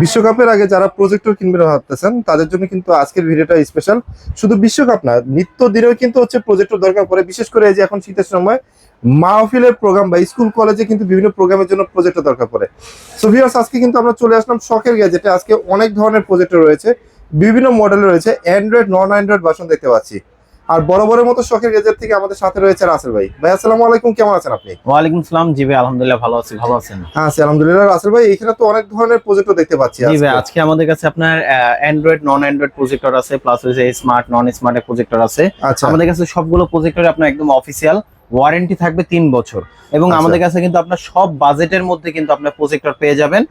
বিশ্বকাপের আগে যারা প্রজেক্টর কিনবেন ভাবতেছেন, তাদের জন্য কিন্তু আজকের ভিডিওটা স্পেশাল শুধু বিশ্বকাপ না, নিত্য দিনেও কিন্তু হচ্ছে প্রজেক্টর দরকার পড়ে। বিশেষ করে এই যে এখন শীতের সময়, মাহফিলের প্রোগ্রাম বা স্কুল কলেজে কিন্তু বিভিন্ন প্রোগ্রামের জন্য প্রজেক্টর দরকার পড়ে। সো ভিউয়ার্স আজকে কিন্তু আমরা চলে আসলাম শখের গ্যাজেটে আজকে অনেক ধরনের প্রজেক্টর রয়েছে, বিভিন্ন মডেল রয়েছে। অ্যান্ড্রয়েড নন অ্যান্ড্রয়েড ভার্সন দেখতে পাচ্ছি। আর বড় বড় মতো শখের গেজের থেকে আমাদের সাথে রয়েছে রাসেল ভাই। ভাই আসসালামু আলাইকুম কেমন আছেন আপনি? ওয়ালাইকুম সালাম জি ভাই আলহামদুলিল্লাহ ভালো আছি ভালো আছেন? হ্যাঁ আছি আলহামদুলিল্লাহ। রাসেল ভাই এখানে তো অনেক ধরনের প্রজেক্টও দেখতে পাচ্ছি জি ভাই আজকে। আজকে আমাদের কাছে আপনার অ্যান্ড্রয়েড নন অ্যান্ড্রয়েড প্রজেক্টর আছে প্লাস হচ্ছে স্মার্ট নন স্মার্ট প্রজেক্টর আছে। আচ্ছা। আমাদের কাছে সবগুলো প্রজেক্টর আপনার একদম অফিসিয়াল ওয়ারেন্টি থাকবে তিন বছর। এবং আচ্ছা। আমাদের কাছে কিন্তু আপনার সব বাজেটের মধ্যে কিন্তু আপনার প্রজেক্টর পেয়ে যাবেন।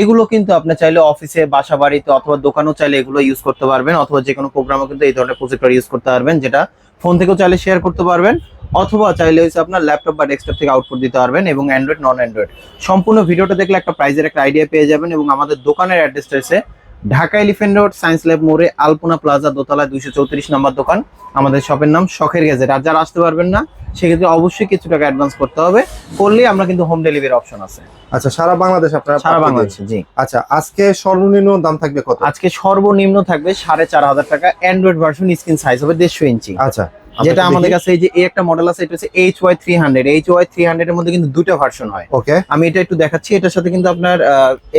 এগুলো কিন্তু আপনি চাইলে অফিসে বাসা বাড়িতে অথবা দোকানেও চাইলে এগুলো ইউজ করতে পারবেন অথবা যে কোনো প্রোগ্রামে কিন্তু এই ধরনের প্রজেক্টর ইউজ করতে পারবেন যেটা ফোন থেকেও চাইলে শেয়ার করতে পারবেন অথবা চাইলে হচ্ছে আপনার ল্যাপটপ বা ডেস্কটপ থেকে আউটপুট দিতে পারবেন এবং অ্যান্ড্রয়েড নন অ্যান্ড্রয়েড সম্পূর্ণ ভিডিওটা দেখলে একটা প্রাইজের একটা আইডিয়া পেয়ে যাবেন এবং আমাদের দোকানের অ্যাড্রেসটা হচ্ছে Dhaka Elephant Road Science Lab মোড়ে আলপনা প্লাজা দোতলা দুইশো চৌত্রিশ নম্বর দোকান। আমাদের শপের নাম শখের গ্যাজেট। আর যারা আসতে পারবেন না সেক্ষেত্রে অবশ্যই কিছু টাকা অ্যাডভান্স করতে হবে। করলেই আমরা কিন্তু হোম ডেলিভারি অপশন আছে। আচ্ছা সারা বাংলাদেশ আপনারা সারা। বাংলাদেশে জি। আচ্ছা আজকে সর্বনিম্ন দাম থাকবে কত? আজকে সর্বনিম্ন থাকবে সাড়ে চার হাজার টাকা। অ্যান্ড্রয়েড ভার্সন স্ক্রিন সাইজ হবে দেড়শো ইঞ্চি। আচ্ছা যেটা আমাদের কাছে এই যে এই একটা মডেল আছে এটা হচ্ছে H Y three hundred H Y three hundred এর মধ্যে কিন্তু দুটো ভার্সন হয়। ওকে আমি এটা একটু দেখাচ্ছি। এটার সাথে কিন্তু আপনার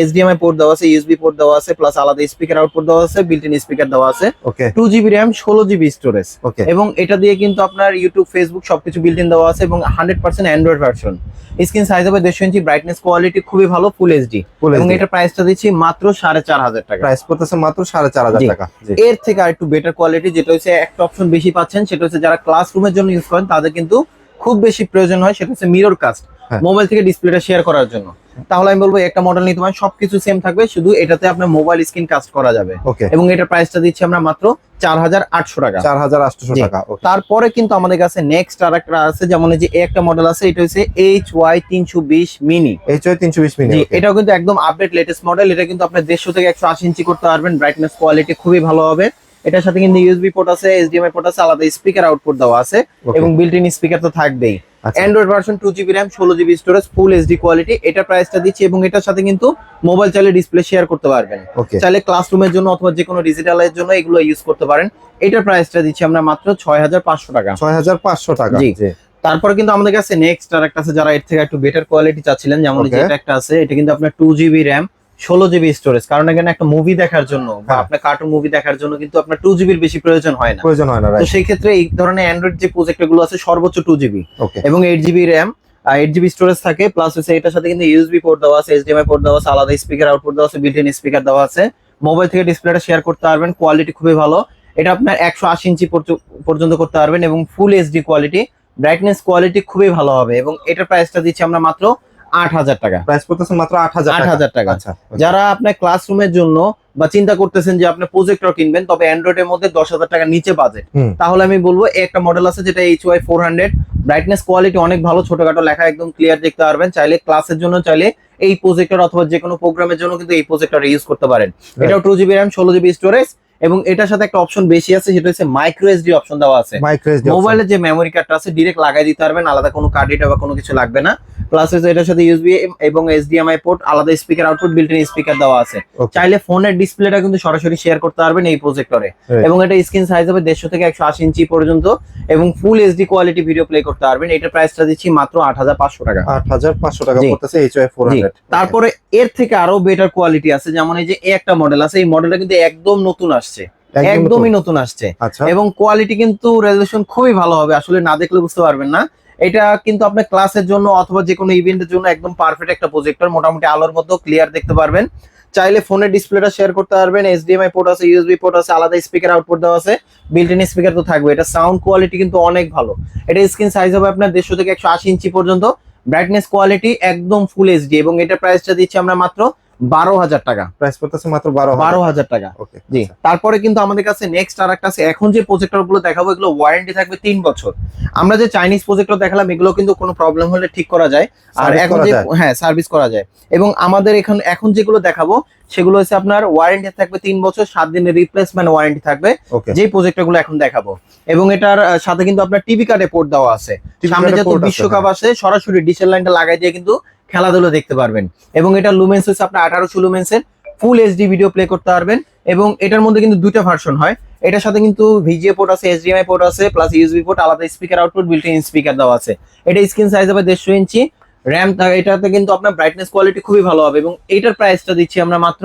এইচডিএমআই পোর্ট দেওয়া আছে ইউএসবি পোর্ট দেওয়া আছে প্লাস আলাদা স্পিকার আউটপুট দেওয়া আছে বিল্ট ইন স্পিকার দেওয়া আছে। ওকে টু জিবি র্যাম ষোলো জিবি স্টোরেজ ওকে এবং এটা দিয়ে কিন্তু আপনার ইউটিউব ফেসবুক সবকিছু বিল্ট ইন দেওয়া আছে এবং hundred percent Android version screen size হবে দেড়শো ইঞ্চি ব্রাইটনেস কোয়ালিটি খুবই ভালো ফুল এইচডি এবং এটা প্রাইসটা দিচ্ছি মাত্র সাড়ে চার হাজার টাকা। প্রাইস পড়তেছে মাত্র সাড়ে চার হাজার। টাকা। এর থেকে আরেকটু বেটার কোয়ালিটি যেটা হচ্ছে একটা অপশন বেশি পাচ্ছেন সেটা হচ্ছে যারা ক্লাসরুমের জন্য ইউজ করেন তাদের কিন্তু খুব বেশি প্রয়োজন হয় সেটা হচ্ছে মিরর কাস্ট। মোবাইল থেকে ডিসপ্লেটা শেয়ার করার জন্য। তাহলে আমি বলব একটা মডেল নিতে পারেন সবকিছু সেম থাকবে শুধু এটাতে আপনার মোবাইল স্ক্রিন কাস্ট করা যাবে। এবং এটার প্রাইসটা দিচ্ছি আমরা মাত্র চার হাজার আটশো টাকা। চার হাজার আটশো। টাকা তারপরে কিন্তু আমাদের কাছে নেক্সট আর একটা আছে যেমন এই যে একটা মডেল আছে এটা হচ্ছে এইচ ওয়াই তিনশো বিশ মিনি এইচ ওয়াই তিনশো বিশ জি মিনিট এটাও কিন্তু একদম আপডেট লেটেস্ট মডেল এটা কিন্তু আপনার দেড়শো থেকে একশো আশি ইঞ্চি করতে পারবেন ব্রাইটনেস কোয়ালিটি খুবই ভালো হবে। এটার সাথে কিন্তু ইউএসবি পোর্ট আছে এইচডিএমআই পোর্ট আছে আলাদা স্পিকার আউটপুট দেওয়া আছে এবং বিল্ট ইন স্পিকার তো থাকবেই। Android version two GB RAM ষোলো GB storage full HD quality এটা প্রাইসটা দিচ্ছি এবং এটার সাথে কিন্তু মোবাইল চাইলে ডিসপ্লে শেয়ার করতে পারবেন। চাইলে ক্লাসরুমের জন্য অথবা যে কোনো ডিজিটালের জন্য এগুলো ইউজ করতে পারেন। এটার প্রাইসটা দিচ্ছি আমরা মাত্র ছয় হাজার পাঁচশো টাকা। ছয় হাজার পাঁচশো টাকা। জি। জি তারপরে কিন্তু আমাদের কাছে নেক্সট আর একটা আছে যারা এর থেকে একটু বেটার কোয়ালিটি চাচ্ছিলেন যেমন এই যে একটা আছে এটা কিন্তু আপনার টু জিবি র্যাম ষোলো জিবি স্টোরেজ কারণ এখানে একটা মুভি দেখার জন্য বা হ্যাঁ। আপনার কার্টুন মুভি দেখার জন্য কিন্তু আপনার টু জিবির বেশি প্রয়োজন হয় না। প্রয়োজন হয় না তো সেই ক্ষেত্রে এই ধরনের অ্যান্ড্রয়েড যে প্রজেক্টরগুলো আছে সর্বোচ্চ টু জিবি এবং eight GB RAM eight GB storage থাকে প্লাস হচ্ছে এটার সাথে কিন্তু ইউএসবি পোর্ট দেওয়া আছে এইচডিএমআই পোর্ট দেওয়া আছে আলাদা স্পিকার আউটপুট দেওয়া আছে বিল্ট স্পিকার দেওয়া আছে। মোবাইল থেকে ডিসপ্লেটা শেয়ার করতে পারবেন কোয়ালিটি খুবই ভালো। এটা আপনার একশো আশি ইঞ্চি পর্য- পর্যন্ত করতে পারবেন এবং full HD quality brightness quality খুবই ভালো হবে এবং এটার প্রাইসটা দিচ্ছি আমরা মাত্র আট হাজার টাকা। প্রাইস পড়তেছে মাত্র আট হাজার আট হাজার টাকা। আচ্ছা যারা আপনার ক্লাসরুমের জন্য বা চিন্তা করতেছেন যে আপনি প্রজেক্টর কিনবেন তবে অ্যান্ড্রয়েডের মধ্যে দশ হাজার টাকার নিচে বাজেট তাহলে আমি বলব একটা মডেল আছে যেটা H Y four hundred brightness quality অনেক ভালো ছোটখাটো লেখা একদম ক্লিয়ার দেখতে পারবেন। চাইলে ক্লাসের জন্য চাইলে এই প্রজেক্টর অথবা যে কোনো প্রোগ্রামের জন্য কিন্তু এই প্রজেক্টর ইউজ করতে পারেন। এটাও টু জিবি র্যাম ষোলো জিবি স্টোরেজ এবং এটার সাথে একটা অপশন বেশি আছে সেটা হচ্ছে মাইক্রো এসডি অপশন দেওয়া আছে। মোবাইলের যে মেমোরি কার্ডটা আছে ডিরেক্ট লাগাই দিতে পারবেন আলাদা কোনো কার্ড এটা বা কোনো কিছু লাগবে না। প্লাস হচ্ছে এটার সাথে ইউএসবি এবং এইচডিএমআই পোর্ট আলাদা speaker output built in speaker দেওয়া আছে. চাইলে ফোনের ডিসপ্লেটা কিন্তু সরাসরি শেয়ার করতে পারবেন এই প্রজেক্টরে. এবং এটা স্ক্রিন সাইজ হবে দেড়শো থেকে একশো আশি ইঞ্চি পর্যন্ত এবং full HD quality video play করতে পারবেন। এটার প্রাইসটা দিচ্ছি মাত্র আট হাজার পাঁচশো টাকা। আট হাজার পাঁচশো টাকা জি। পড়তেছে এইচ ওয়াই ফোর জি। হান্ড্রেড তারপরে এর থেকে আরও বেটার কোয়ালিটি আছে যেমন এই যে একটা মডেল আছে এই মডেলটা কিন্তু একদম নতুন আসছে। একদমই নতুন। আসছে। আচ্ছা। এবং কোয়ালিটি কিন্তু রেজলিউশন খুবই ভালো হবে আসলে না দেখলে বুঝতে পারবেন না। এটা কিন্তু আপনার ক্লাসের জন্য অথবা যে কোনো ইভেন্টের জন্য একদম পারফেক্ট একটা প্রজেক্টর মোটামুটি আলোর মতো ক্লিয়ার দেখতে পারবেন। চাইলে ফোনের ডিসপ্লেটা শেয়ার করতে পারবেন এইচডিএমআই পোর্ট আছে ইউএসবি পোর্ট আছে আলাদা স্পিকার আউটপুট দেওয়া আছে বিল্ট ইন স্পিকার তো থাকবে। এটা সাউন্ড কোয়ালিটি কিন্তু অনেক ভালো। এটা স্ক্রিন সাইজ হবে আপনার দেড়শো থেকে একশো আশি ইঞ্চি পর্যন্ত। ব্রাইটনেস কোয়ালিটি একদম ফুল এইচডি এবং এটা প্রাইসটা দিচ্ছি আমরা মাত্র বারো হাজার টাকা। প্রাইস পড়তেছে মাত্র বারো বারো হাজার টাকা। জি। তারপরে কিন্তু আমাদের কাছে নেক্সট আর একটা আছে। এখন যে প্রজেক্টরগুলো দেখাবো এগুলো ওয়ারেন্টি থাকবে তিন বছর। আমরা যে চাইনিজ প্রজেক্টর দেখালাম এগুলো কিন্তু কোনো প্রবলেম হলে ঠিক করা যায়। আর এখন যে হ্যাঁ সার্ভিস করা যায়। এবং আমাদের এখন এখন যেগুলো দেখাবো সেগুলো হচ্ছে আপনার ওয়ারেন্টি থাকবে তিন বছর সাত দিনের রিপ্লেসমেন্ট ওয়ারেন্টি থাকবে। যে প্রজেক্টরগুলো এখন দেখাবো। এবং এটার সাথে কিন্তু আপনার টিভি কার্ডে পোর্ট দেওয়া আছে। সামনে আছে, বিশ্বকাপ হ্যাঁ। আসে সরাসরি ডিসেল লাইনটা লাগাই দিয়ে কিন্তু খেলাধুলো দেখতে পারবেন। এবং এটা লুমেন্স হচ্ছে আপনার আঠারোশো লুমেন্সের ফুল এইচডি ভিডিও প্লে করতে পারবেন। এবং এটার মধ্যে কিন্তু দুইটা ভার্সন হয়। এটার সাথে কিন্তু ভিজিএ পোর্ট আছে এইচডিএমআই পোর্ট আছে প্লাস ইউএসবি পোর্ট আলাদা speaker output built in speaker দেওয়া আছে। এটা স্ক্রিন সাইজ হবে দেড়শো ইঞ্চি। র্যাম এটাতে কিন্তু আপনার ব্রাইটনেস কোয়ালিটি খুবই ভালো হবে। এবং এটার প্রাইসটা দিচ্ছি আমরা মাত্র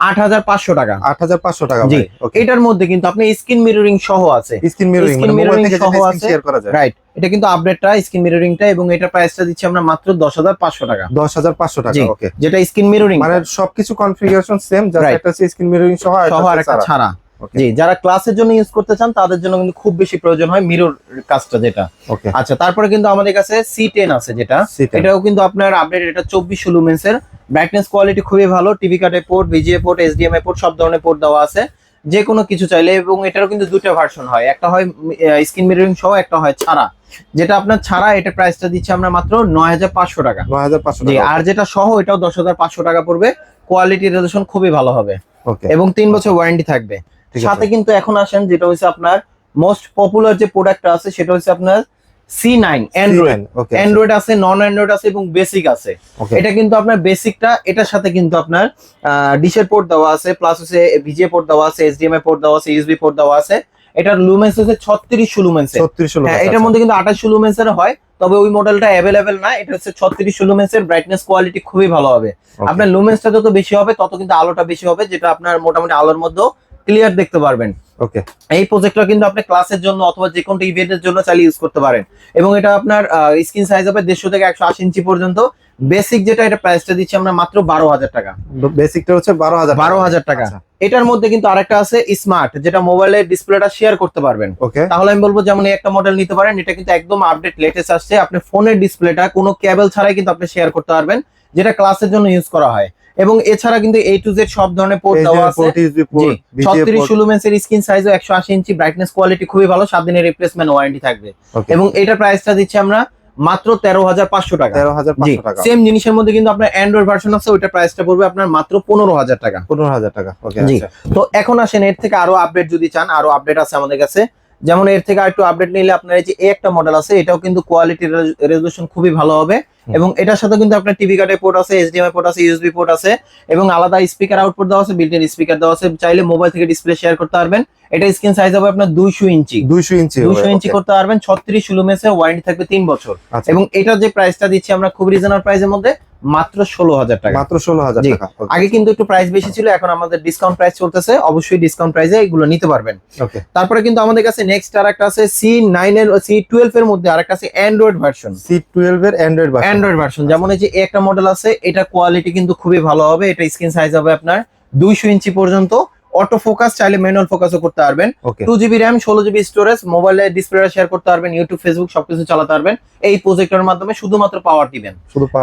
আট হাজার পাঁচশো টাকা। আট হাজার পাঁচশো টাকা জি। এটার মধ্যে কিন্তু আপনি স্ক্রিন মিররিং সহ আছে। স্ক্রিন মিররিং মানে সহ আছে। শেয়ার করা যায়। রাইট এটা কিন্তু আপডেটটা স্ক্রিন মিররিংটা এবং এটার প্রাইসটা দিচ্ছি আমরা মাত্র দশ হাজার পাঁচশো টাকা। দশ হাজার পাঁচশো টাকা ওকে যেটা স্ক্রিন মিররিং মানে সবকিছু কনফিগারেশন সেম. একটা স্ক্রিন মিররিং সহ আর একটা ছাড়া। জি যারা ক্লাসের জন্য ইউজ করতে চান তাদের জন্য কিন্তু খুব বেশি প্রয়োজন হয় মিরর কাজটা যেটা। ওকে আচ্ছা তারপরে কিন্তু আমাদের কাছে সি টেন আছে যেটা। C10 এটাও কিন্তু আপনার আপডেট এটা চব্বিশশো লুমেন্সের ব্রাইটনেস কোয়ালিটি খুবই ভালো টিভি কার্ডের port VGA port HDMI port সব ধরনের পোর্ট দেওয়া আছে। যে কোনো কিছু চাইলে এবং এটারও কিন্তু দুটো ভার্সন হয়। একটা হয় স্ক্রিন মিররিং সহ একটা হয় ছাড়া। যেটা আপনার ছাড়া এটা প্রাইসটা দিচ্ছে আমরা মাত্র নয় হাজার পাঁচশো টাকা। নয় হাজার পাঁচশো জি আর যেটা সহ এটাও দশ হাজার পাঁচশো টাকা পড়বে। কোয়ালিটি রেজুলেশন খুবই ভালো হবে। ওকে এবং তিন বছর ওয়ারেন্টি থাকবে। সাথে কিন্তু এখন আসেন যেটা হচ্ছে আপনার মোস্ট পপুলার যে প্রোডাক্ট আছে সেটা হচ্ছে আপনার C nine Android okay Android আছে নন অ্যান্ড্রয়েড আছে এবং বেসিক আছে। এটা কিন্তু আপনার বেসিকটা এটার সাথে কিন্তু আপনার ডিশের পোর্ট দেওয়া আছে প্লাস হচ্ছে ভিজিএ পোর্ট দেওয়া আছে এইচডিএমআই পোর্ট দেওয়া আছে ইউএসবি পোর্ট দেওয়া আছে। এটার লুমেন্স হচ্ছে ছত্রিশশো লুমেন্সের ছত্রিশশো হ্যাঁ এটার মধ্যে কিন্তু আঠাশশো লুমেন্সের হয় তবে ওই মডেলটা অ্যাভেলেবেল না এটা হচ্ছে ছত্রিশশো লুমেন্সের ব্রাইটনেস কোয়ালিটি খুবই ভালো হবে। আপনার লুমেন্সটা যত বেশি হবে তত কিন্তু আলোটা বেশি হবে যেটা আপনার মোটামুটি আলোর মধ্যেও ক্লিয়ার দেখতে পারবেন। ওকে এই প্রজেক্টটা কিন্তু আপনি ক্লাসের জন্য অথবা যে কোনো ইভেন্টের জন্য চাইলে ইউজ করতে পারেন। এবং এটা আপনার স্ক্রিন সাইজ হবে দেড়শো থেকে একশো আশি ইঞ্চি পর্যন্ত। বেসিক যেটা এটা প্রাইসটা দিচ্ছি আমরা মাত্র বারো হাজার টাকা। বেসিকটা হচ্ছে বারো হাজার বারো হাজার টাকা। আচ্ছা। এটার মধ্যে কিন্তু আরেকটা আছে স্মার্ট যেটা মোবাইলের ডিসপ্লেটা শেয়ার করতে পারবেন। ওকে তাহলে আমি বলব যেমন এই একটা মডেল নিতে পারেন এটা কিন্তু একদম আপডেট লেটেস্ট আসছে। আপনি ফোনের ডিসপ্লেটা কোনো কেবল ছাড়াই কিন্তু আপনি শেয়ার করতে পারবেন যেটা ক্লাসের জন্য ইউজ করা হয়। এবং এছাড়া কিন্তু এ টু জেড সব ধরনের পোর্ট দেওয়া আছে। জি ছত্রিশ লুমেন্সের স্ক্রিন সাইজও একশো আশি ইঞ্চি ব্রাইটনেস কোয়ালিটি খুবই ভালো সাত দিনের রিপ্লেসমেন্ট ওয়ারেন্টি থাকবে। এবং এটার প্রাইসটা দিচ্ছি আমরা মাত্র তেরো হাজার পাঁচশো টাকা। তেরো হাজার পাঁচশো টাকা। সেম জিনিসের মধ্যে কিন্তু আপনার অ্যান্ড্রয়েড ভার্সন আছে ওইটার প্রাইসটা পড়বে আপনার মাত্র পনেরো হাজার টাকা। পনেরো হাজার টাকা। ওকে জি। তো এখন আসেন এর থেকে আরও আপডেট যদি চান আরও আপডেট আছে আমাদের কাছে। যেমন এর থেকে আরেকটু আপডেট নিলে আপনার এই যে একটা মডেল আছে এটাও কিন্তু কোয়ালিটি রেজলিউশন খুবই ভালো হবে। এবং এটার সাথে কিন্তু আপনার টিভি কার্ডের পোর্ট আছে এইচডিএমআই পোর্ট আছে ইউএসবি পোর্ট আছে এবং আলাদা স্পিকার আউটপুট দেওয়া আছে বিল্ট স্পিকার দেওয়া আছে। চাইলে মোবাইল থেকে ডিসপ্লে শেয়ার করতে পারবেন। এটা স্ক্রিন সাইজ হবে আপনার দুইশো ইঞ্চি। দুইশো ইঞ্চি দুইশো ইঞ্চি করতে পারবেন ছত্রিশ লুমেসে ওয়ারেন্টি থাকবে তিন বছর। আচ্ছা। এবং এটা যে প্রাইসটা দিচ্ছি আমরা খুব রিজনেবল প্রাইসের মধ্যে মাত্র ষোলো হাজার টাকা। মাত্র ষোলো হাজার টাকা আগে কিন্তু একটু প্রাইস বেশি ছিল এখন আমাদের ডিসকাউন্ট প্রাইস চলতেছে অবশ্যই ডিসকাউন্ট প্রাইসে এগুলো নিতে পারবেন। তারপরে কিন্তু আমাদের কাছে নেক্সট আর একটা আছে সি নাইন এর সি টুয়েলভ এর মধ্যে আর একটা আছে অ্যান্ড্রয়েড ভার্সন সি টুয়েলভ এর অ্যান্ড্রয়েড অ্যান্ড্রয়েড ভার্সন যেমন এই যে একটা মডেল আছে এটা কোয়ালিটি কিন্তু খুবই ভালো হবে এটা স্ক্রিন সাইজ হবে আপনার দুইশো ইঞ্চি পর্যন্ত। অটো ফোকাস চাইলে ম্যানুয়াল ফোকাসও করতে পারবেন। টু জিবি র্যাম ষোলো জিবি স্টোরেজ মোবাইলে ডিসপ্লে শেয়ার করতে পারবেন ইউটিউব ফেসবুক সবকিছু চালাতে পারবেন। এই প্রজেক্টের মাধ্যমে শুধুমাত্র পাওয়ার দিবেন।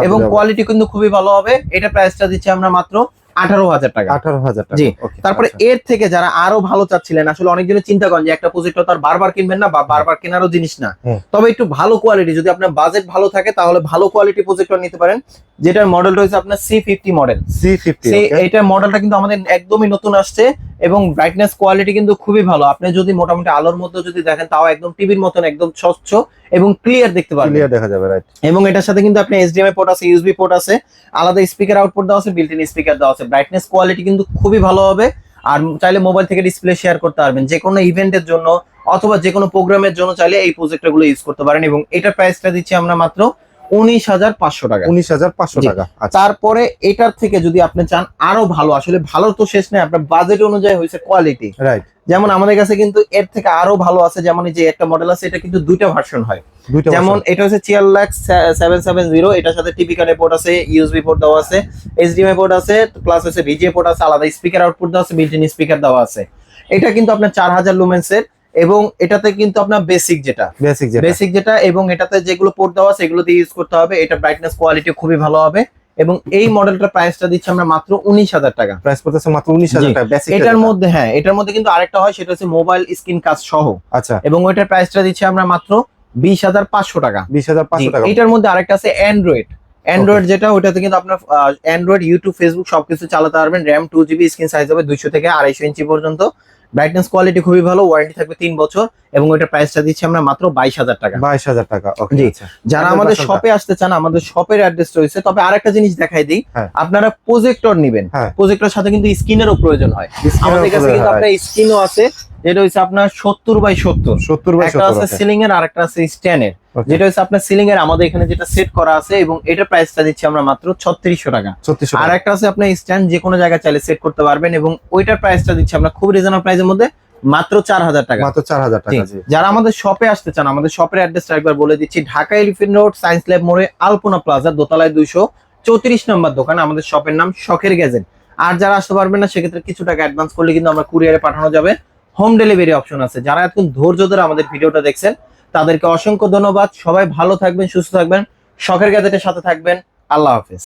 এবং কোয়ালিটি কিন্তু খুবই ভালো হবে। এটা প্রাইসটা দিচ্ছি আমরা মাত্র আঠারো হাজার টাকা। আঠারো হাজার জি। তারপরে এর থেকে যারা আরও ভালো চাচ্ছিলেন আসলে অনেকজনে চিন্তা করেন যে একটা প্রজেক্টর তার বারবার কিনবেন না বা বারবার কেনারও জিনিস না। তবে একটু ভালো কোয়ালিটি যদি আপনার বাজেট ভালো থাকে তাহলে ভালো কোয়ালিটি প্রজেক্টর নিতে পারেন। যেটার মডেলটা হচ্ছে আপনার C fifty model C fifty এটার এটা মডেলটা কিন্তু আমাদের একদমই নতুন আসছে। এবং ব্রাইটনেস কোয়ালিটি কিন্তু খুবই ভালো। আপনি যদি মোটামুটি আলোর মধ্যে যদি দেখেন তাও একদম টিভির মতন একদম স্বচ্ছ এবং ক্লিয়ার দেখতে পারবেন। ক্লিয়ার দেখা যাবে রাইট এবং এটার সাথে কিন্তু আপনি এইচডিএমআই পোর্ট আছে ইউএসবি পোর্ট আছে আলাদা স্পিকার আউটপুট দেওয়া আছে বিল্ট ইন স্পিকার দেওয়া আছে। ব্রাইটনেস কোয়ালিটি কিন্তু খুবই ভালো হবে আর চাইলে মোবাইল থেকে ডিসপ্লে শেয়ার করতে পারবেন। যে কোনো ইভেন্টের জন্য অথবা যে কোনো প্রোগ্রামের জন্য চাইলে এই প্রজেক্টরগুলো ইউজ করতে পারেন এবং এটার প্রাইসটা দিচ্ছি আমরা মাত্র উনিশ হাজার পাঁচশো টাকা। উনিশ হাজার পাঁচশো টাকা আচ্ছা। তারপরে এটার থেকে যদি আপনি চান আরও ভালো আসলে ভালো তো শেষ নেই আপনার বাজেট অনুযায়ী হয়েছে কোয়ালিটি রাইট যেমন আমাদের কাছে কিন্তু এর থেকে আরও ভালো আছে যেমন যে একটা মডেল আছে এটা কিন্তু দুইটা ভার্সন হয়। যেমন এটা হচ্ছে Cheerlux seven seven zero এটার সাথে টিপি কার্ডের পোর্ট আছে ইউএসবি পোর্ট দেওয়া আছে এইচডিএমআই পোর্ট আছে প্লাস হচ্ছে ভিজিএ পোর্ট আছে আলাদা স্পিকার আউটপুট দেওয়া আছে বিল্ট স্পিকার দেওয়া আছে। এটা কিন্তু আপনার চার হাজার লুমেন্সের এবং এটাতে কিন্তু আপনার বেসিক যেটা। বেসিক যেটা। বেসিক যেটা এবং এটাতে যেগুলো পোর্ট দেওয়া আছে এগুলো দিয়ে ইউজ করতে হবে। এটা ব্রাইটনেস কোয়ালিটি খুবই ভালো হবে। এবং এই মডেলটার প্রাইসটা দিচ্ছি আমরা মাত্র উনিশ হাজার টাকা। প্রাইস পড়তেছে মাত্র উনিশ হাজার। টাকা বেসিক এটার মধ্যে হ্যাঁ এটার মধ্যে কিন্তু আরেকটা হয় সেটা হচ্ছে মোবাইল স্ক্রিন কাজ সহ। আচ্ছা। এবং ওইটার প্রাইসটা দিচ্ছি আমরা মাত্র বিশ হাজার পাঁচশো টাকা। বিশ হাজার পাঁচশো টাকা। এটার মধ্যে আরেকটা আছে অ্যান্ড্রয়েড অ্যান্ড্রয়েড যেটা ওটাতে কিন্তু আপনার অ্যান্ড্রয়েড ইউটিউব ফেসবুক সবকিছু চালাতে পারবেন। RAM two GB screen size হবে দুইশো থেকে আড়াইশো ইঞ্চি পর্যন্ত। ব্রাইটনেস কোয়ালিটি খুবই ভালো ওয়ারেন্টি থাকবে তিন বছর এবং ওইটার প্রাইসটা দিচ্ছি আমরা মাত্র বাইশ হাজার টাকা বাইশ হাজার টাকা ওকে জি। আচ্ছা যারা আমাদের শপে আসতে চান আমাদের শপের অ্যাড্রেস রয়েছে তবে আর একটা জিনিস দেখাই দিই হ্যাঁ। আপনারা প্রজেক্টর নেবেন হ্যাঁ। প্রজেক্টর সাথে কিন্তু স্ক্রিনেরও প্রয়োজন হয় আমাদের কাছে কিন্তু আপনার স্ক্রিনও আছে যেটা হচ্ছে আপনার সত্তর বাই সত্তর। সত্তর বাই একটা আছে সিলিং এর আর একটা আছে স্ট্যান্ডের. যেটা হচ্ছে আপনার সিলিং এর আমাদের এখানে যেটা সেট করা আছে এবং এটার প্রাইসটা দিচ্ছি আমরা মাত্র ছত্রিশশো টাকা। আর একটা আছে আপনি স্ট্যান্ড যে কোনো জায়গায় চাইলে সেট করতে পারবেন এবং ওইটার প্রাইসটা দিচ্ছি আমরা খুব রিজনেবল প্রাইসের মধ্যে মাত্র চার হাজার টাকা। মাত্র চার হাজার টাকা যারা আমাদের শপে আসতে চান আমাদের শপের অ্যাড্রেসটা একবার বলে দিচ্ছি Dhaka Elephant Road Science Lab মোড়ে আলপনা প্লাজা দোতলায় দুইশো চৌত্রিশ নম্বর দোকান আমাদের শপের নাম শখের গ্যাজেট আর যারা আসতে পারবেন না সেক্ষেত্রে কিছু টাকা অ্যাডভান্স করলে কিন্তু আমরা কুরিয়ারে পাঠানো যাবে। হোম ডেলিভারি অপশন আছে। যারা এখন ধৈর্য ধরে আমাদের ভিডিওটা দেখছেন, তাদেরকে অসংখ্য ধন্যবাদ। সবাই ভালো থাকবেন, সুস্থ থাকবেন। শখের গ্যাজেটের সাথে থাকবেন। আল্লাহ হাফেজ।